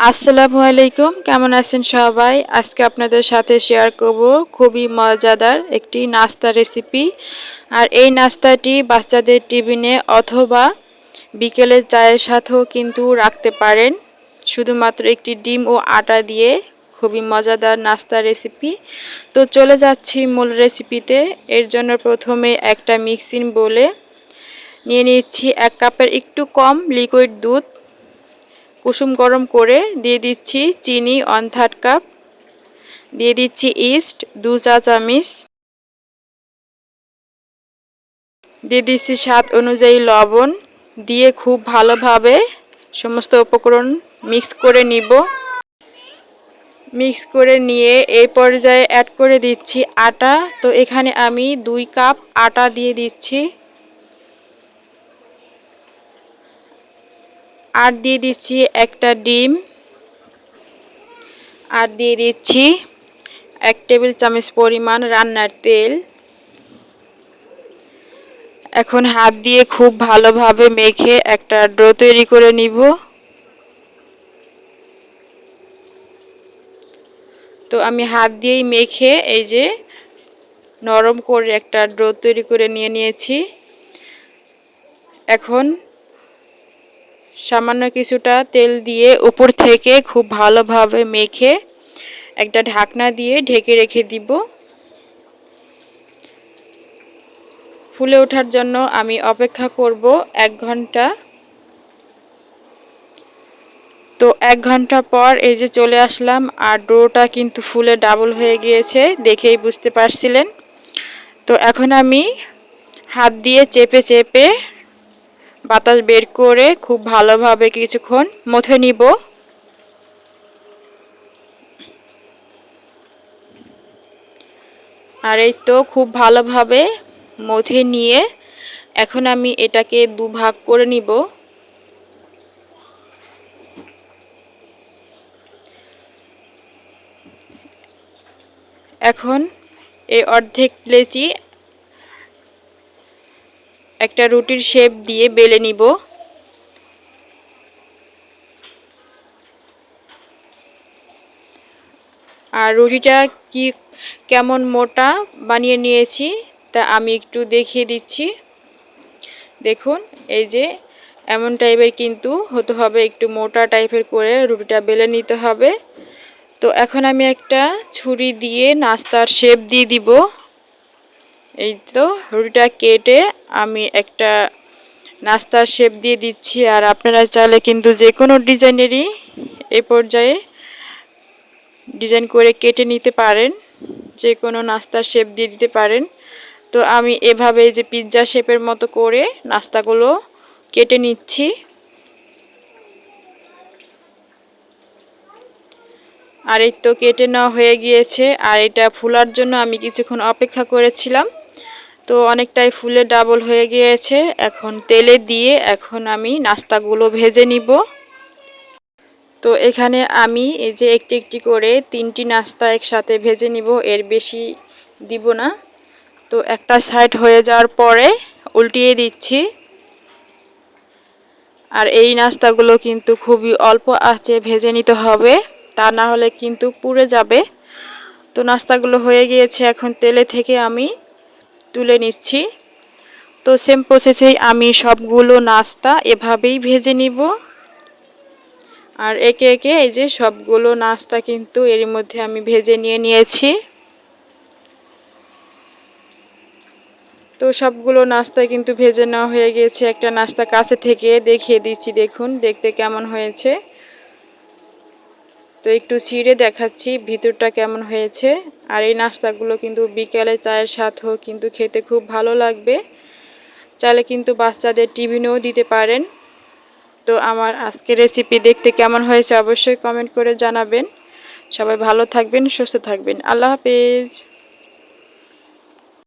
আসসালামু আলাইকুম, কেমন আছেন সবাই? আজকে আপনাদের সাথে শেয়ার করব খুবই মজাদার একটি নাস্তা রেসিপি আর এই নাস্তাটি বাচ্চাদের টিফিনে অথবা বিকেলের চায়ের সাথেও কিন্তু রাখতে পারেন। শুধুমাত্র একটি ডিম ও আটা দিয়ে খুবই মজাদার নাস্তা রেসিপি তো চলে যাচ্ছি মূল রেসিপিতে এর জন্য প্রথমে একটা মিক্সিং বলে নিয়ে নিচ্ছি এক কাপের একটু কম লিকুইড দুধ। কুসুম গরম করে দিয়ে দিচ্ছি চিনি ওয়ান থার্ড কাপ দিয়ে দিচ্ছি ইস্ট দু চা চামিচ। দিয়ে দিচ্ছি স্বাদ অনুযায়ী লবণ। দিয়ে খুব ভালোভাবে সমস্ত উপকরণ মিক্স করে নিব। মিক্স করে নিয়ে এই পর্যায়ে অ্যাড করে দিচ্ছি আটা। তো এখানে আমি দুই কাপ আটা দিয়ে দিচ্ছি। আর দিয়ে দিচ্ছি একটা ডিম। আর দিয়ে দিচ্ছি এক টেবিল চামচ পরিমাণ রান্নার তেল। এখন হাত দিয়ে খুব ভালোভাবে মেখে একটা ড্রো তৈরি করে নিব। তো আমি হাত দিয়েই মেখে এই যে নরম করে একটা ড্রো তৈরি করে নিয়ে নিয়েছি। এখন সামান্য কিছুটা তেল দিয়ে উপর থেকে খুব ভালোভাবে মেখে একটা ঢাকনা দিয়ে ঢেকে রেখে দিব। ফুলে ওঠার জন্য আমি অপেক্ষা করব এক ঘণ্টা। তো এক ঘণ্টা পর এই যে চলে আসলাম আর ডোটা কিন্তু ফুলে ডাবল হয়ে গিয়েছে, দেখেই বুঝতে পারছিলেন। তো এখন আমি হাত দিয়ে চেপে চেপে বাতাস বের করে খুব ভালোভাবে কিছুক্ষণ মথে নিব। আর এই তো খুব ভালোভাবে মথে নিয়ে এখন আমি এটাকে দুভাগ করে নিব। এখন এই অর্ধেক লেচি একটা রুটির শেপ দিয়ে বেলে নিব। আর রুটিটা কি কেমন মোটা বানিয়ে নিয়েছি তা আমি একটু দেখিয়ে দিচ্ছি। দেখুন, এই যে এমন টাইপের কিন্তু হতে হবে একটু মোটা টাইপের করে রুটিটা বেলে নিতে হবে। তো এখন আমি একটা ছুরি দিয়ে নাস্তার শেপ দিয়ে দিব। এই তো রুটিটা কেটে আমি একটা নাস্তার শেপ দিয়ে দিচ্ছি। আর আপনারা চাইলে কিন্তু যে কোনো ডিজাইনেরই এ পর্যায়ে ডিজাইন করে কেটে নিতে পারেন। যে কোনো নাস্তার শেপ দিয়ে দিতে পারেন। তো আমি এভাবে যে পিৎজা শেপের মতো করে নাস্তাগুলো কেটে নিচ্ছি। আর এই তো কেটে নেওয়া হয়ে গিয়েছে। আর এটা ফুলার জন্য আমি কিছুক্ষণ অপেক্ষা করেছিলাম। তো অনেকটাই ফুলে ডাবল হয়ে গিয়েছে। এখন তেলে দিয়ে এখন আমি নাস্তাগুলো ভেজে নিব। তো এখানে আমি এই যে একটি একটি করে তিনটি নাস্তা একসাথে ভেজে নিব, এর বেশি দিব না। তো একটা সাইড হয়ে যাওয়ার পরে উল্টিয়ে দিচ্ছি। আর এই নাস্তাগুলো কিন্তু খুবই অল্প আঁচে ভেজে নিতে হবে, তা না হলে কিন্তু পুড়ে যাবে। তো নাস্তাগুলো হয়ে গিয়েছে, এখন তেলে থেকে আমি তুলে নিচ্ছি। তো সেম প্রসেসেই আমি সবগুলো নাস্তা এভাবেই ভেজে নিব। আর একে একে এই যে সবগুলো নাস্তা কিন্তু এর মধ্যে আমি ভেজে নিয়ে নিয়েছি। তো সবগুলো নাস্তা কিন্তু ভেজে নেওয়া হয়ে গেছে। একটা নাস্তা কাছে থেকে দেখিয়ে দিচ্ছি, দেখুন, দেখতে কেমন হয়েছে। তো একটু ছিঁড়ে দেখাচ্ছি, ভিতরটা কেমন হয়েছে। আর এই নাস্তাগুলো কিন্তু বিকেলে চায়ের সাথেও কিন্তু খেতে খুব ভালো লাগবে। চাইলে কিন্তু বাচ্চাদের টিফিনেও দিতে পারেন। তো আমার আজকে রেসিপি দেখতে কেমন হয়েছে অবশ্যই কমেন্ট করে জানাবেন। সবাই ভালো থাকবেন, সুস্থ থাকবেন। আল্লাহ হাফেজ।